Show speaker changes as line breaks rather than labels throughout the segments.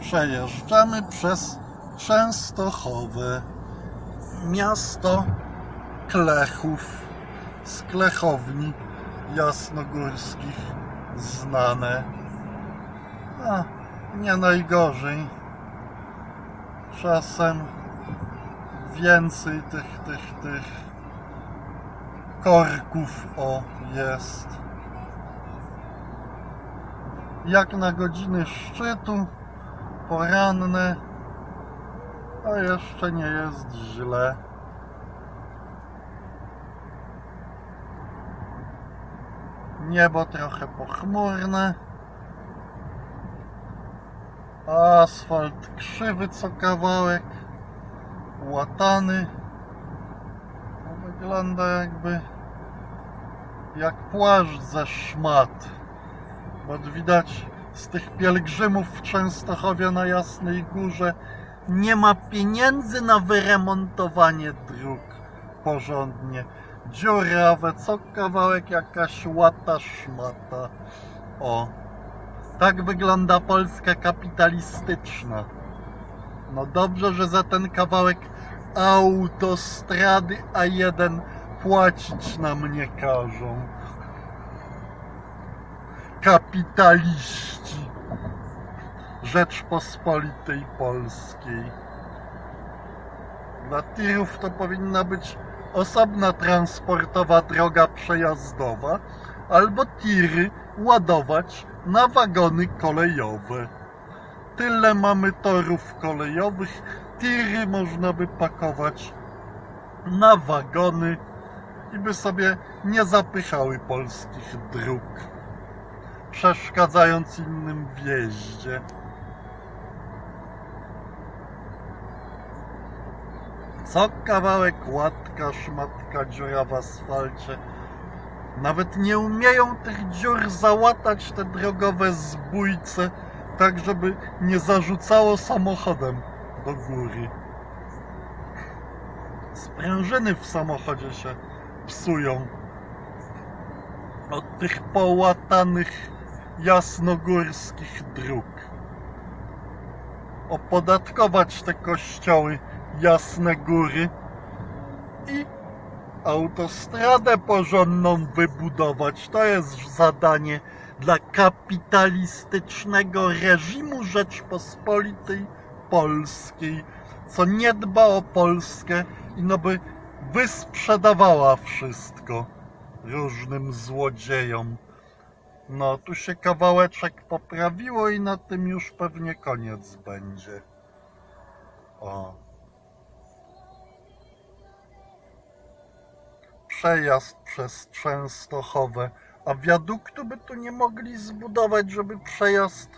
Przejeżdżamy przez Częstochowę, miasto Klechów, z Klechowni jasnogórskich znane. A, nie najgorzej. Czasem więcej tych, tych, tych korków o jest. Jak na godziny szczytu poranne, to jeszcze nie jest źle. Niebo trochę pochmurne. Asfalt krzywy co kawałek, łatany. Wygląda jakby jak płaszcz ze szmat. Bo widać z tych pielgrzymów w Częstochowie na Jasnej Górze nie ma pieniędzy na wyremontowanie dróg porządnie. Dziurawe, co kawałek jakaś łata szmata. O, tak wygląda Polska kapitalistyczna. No dobrze, że za ten kawałek autostrady A1 płacić nam nie każą. Kapitaliści Rzeczpospolitej Polskiej. Dla tirów to powinna być osobna transportowa droga przejazdowa, albo tiry ładować na wagony kolejowe. Tyle mamy torów kolejowych, tiry można by pakować na wagony i by sobie nie zapychały polskich dróg, przeszkadzając innym w jeździe. Co kawałek łatka, szmatka, dziura w asfalcie. Nawet nie umieją tych dziur załatać te drogowe zbójce, tak żeby nie zarzucało samochodem do góry. Sprężyny w samochodzie się psują od tych połatanych jasnogórskich dróg. Opodatkować te kościoły Jasne Góry i autostradę porządną wybudować. To jest zadanie dla kapitalistycznego reżimu Rzeczpospolitej Polskiej, co nie dba o Polskę i no by wysprzedawała wszystko różnym złodziejom. No, tu się kawałeczek poprawiło i na tym już pewnie koniec będzie. O. Przejazd przez Częstochowę, a wiaduktu by tu nie mogli zbudować, żeby przejazd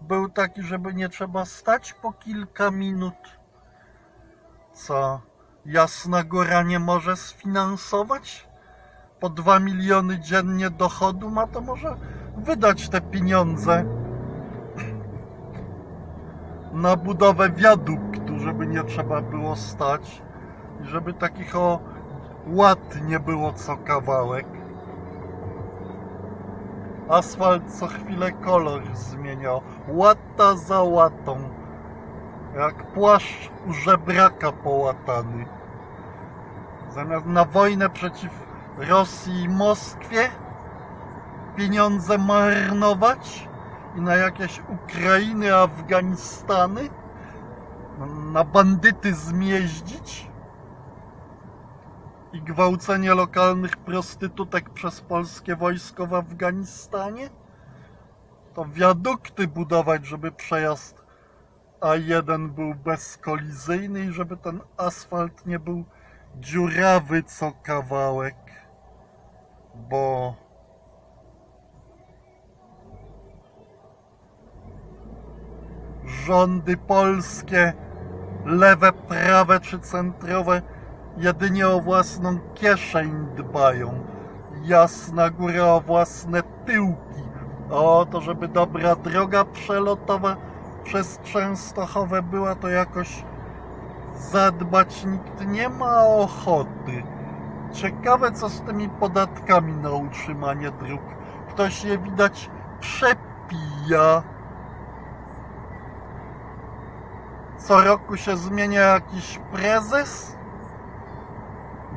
był taki, żeby nie trzeba stać po kilka minut. Co? Jasna Góra nie może sfinansować? Po 2 miliony dziennie dochodu ma, to może wydać te pieniądze na budowę wiaduktu, żeby nie trzeba było stać i żeby takich o łat nie było co kawałek. Asfalt co chwilę kolor zmieniał, łata za łatą, jak płaszcz u żebraka połatany. Zamiast na wojnę przeciw Rosji i Moskwie pieniądze marnować i na jakieś Ukrainy, Afganistany, na bandytyzm jeździć i gwałcenie lokalnych prostytutek przez polskie wojsko w Afganistanie, to wiadukty budować, żeby przejazd A1 był bezkolizyjny i żeby ten asfalt nie był dziurawy co kawałek, bo rządy polskie, lewe, prawe czy centrowe, jedynie o własną kieszeń dbają. Jasna góra o własne tyłki. O, to żeby dobra droga przelotowa przez Częstochowę była, to jakoś zadbać nikt nie ma ochoty. Ciekawe, co z tymi podatkami na utrzymanie dróg. Ktoś je widać przepija. Co roku się zmienia jakiś prezes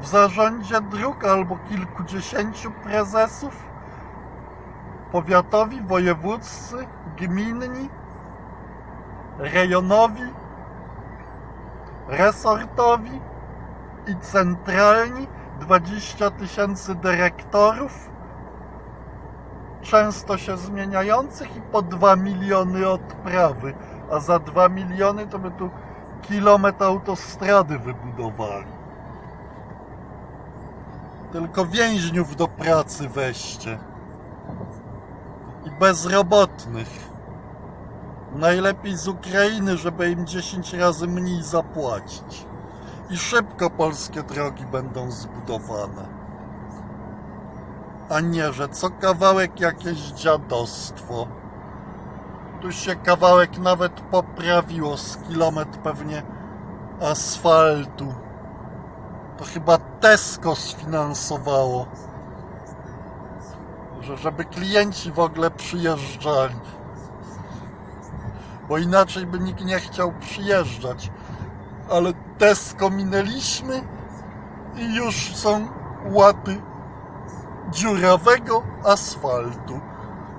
w zarządzie dróg albo kilkudziesięciu prezesów powiatowi, wojewódzcy, gminni, rejonowi, resortowi i centralni 20 tysięcy dyrektorów, często się zmieniających i po 2 miliony odprawy, a za 2 miliony to by tu kilometr autostrady wybudowali. Tylko więźniów do pracy weźcie. I bezrobotnych. Najlepiej z Ukrainy, żeby im 10 razy mniej zapłacić. I szybko polskie drogi będą zbudowane. A nie, że co kawałek jakieś dziadostwo. Tu się kawałek nawet poprawiło z kilometr pewnie asfaltu. To chyba Tesco sfinansowało. Że, żeby klienci w ogóle przyjeżdżali. Bo inaczej by nikt nie chciał przyjeżdżać. Ale Tesco minęliśmy i już są łaty dziurawego asfaltu.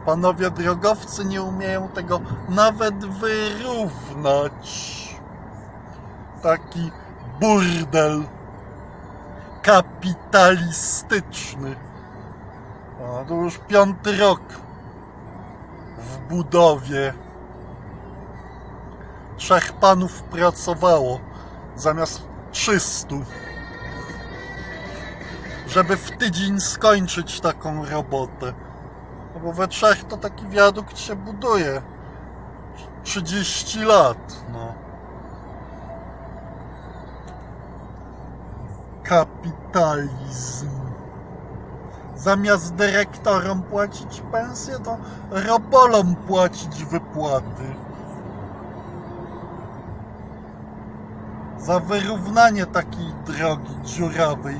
Panowie drogowcy nie umieją tego nawet wyrównać. Taki burdel kapitalistyczny. A to już piąty rok w budowie. Trzech panów pracowało zamiast 300 żeby w tydzień skończyć taką robotę. No bo we trzech to taki wiadukt się buduje. 30 lat, no. Kapitalizm. Zamiast dyrektorom płacić pensję, to robolom płacić wypłaty. Za wyrównanie takiej drogi dziurawej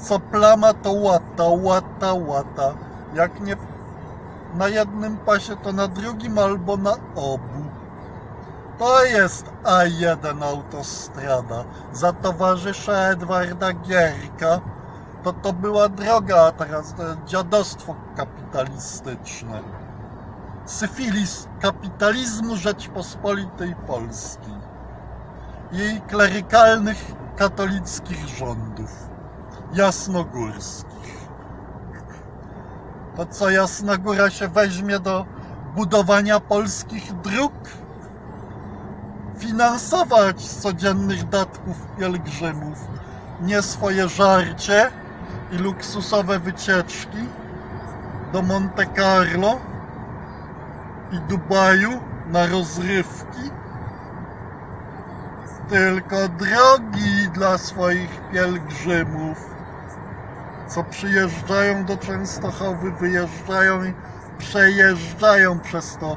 co plama to łata, łata, łata. Jak nie na jednym pasie, to na drugim albo na obu. To jest A1 autostrada. Za towarzysza Edwarda Gierka to to była droga, a teraz to dziadostwo kapitalistyczne. Syfilis kapitalizmu Rzeczpospolitej Polskiej. Jej klerykalnych katolickich rządów jasnogórskich. To co Jasna Góra się weźmie do budowania polskich dróg? Finansować z codziennych datków pielgrzymów nie swoje żarcie i luksusowe wycieczki do Monte Carlo i Dubaju na rozrywki, tylko drogi dla swoich pielgrzymów co przyjeżdżają do Częstochowy, wyjeżdżają i przejeżdżają przez to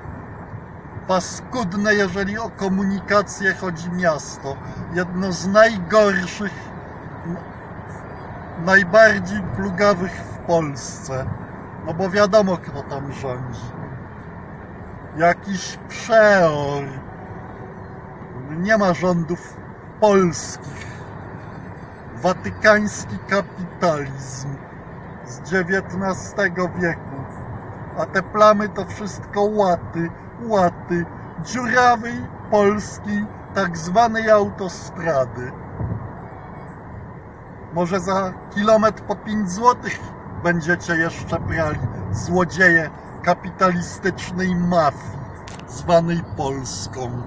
paskudne, jeżeli o komunikację chodzi miasto. Jedno z najgorszych, najbardziej plugawych w Polsce. No bo wiadomo, kto tam rządzi. Jakiś przeor. Nie ma rządów polskich watykański kapitalizm z XIX wieku. A te plamy to wszystko łaty, łaty, dziurawej polskiej tak zwanej autostrady. Może za kilometr po 5 złotych będziecie jeszcze brali złodzieje kapitalistycznej mafii zwanej Polską.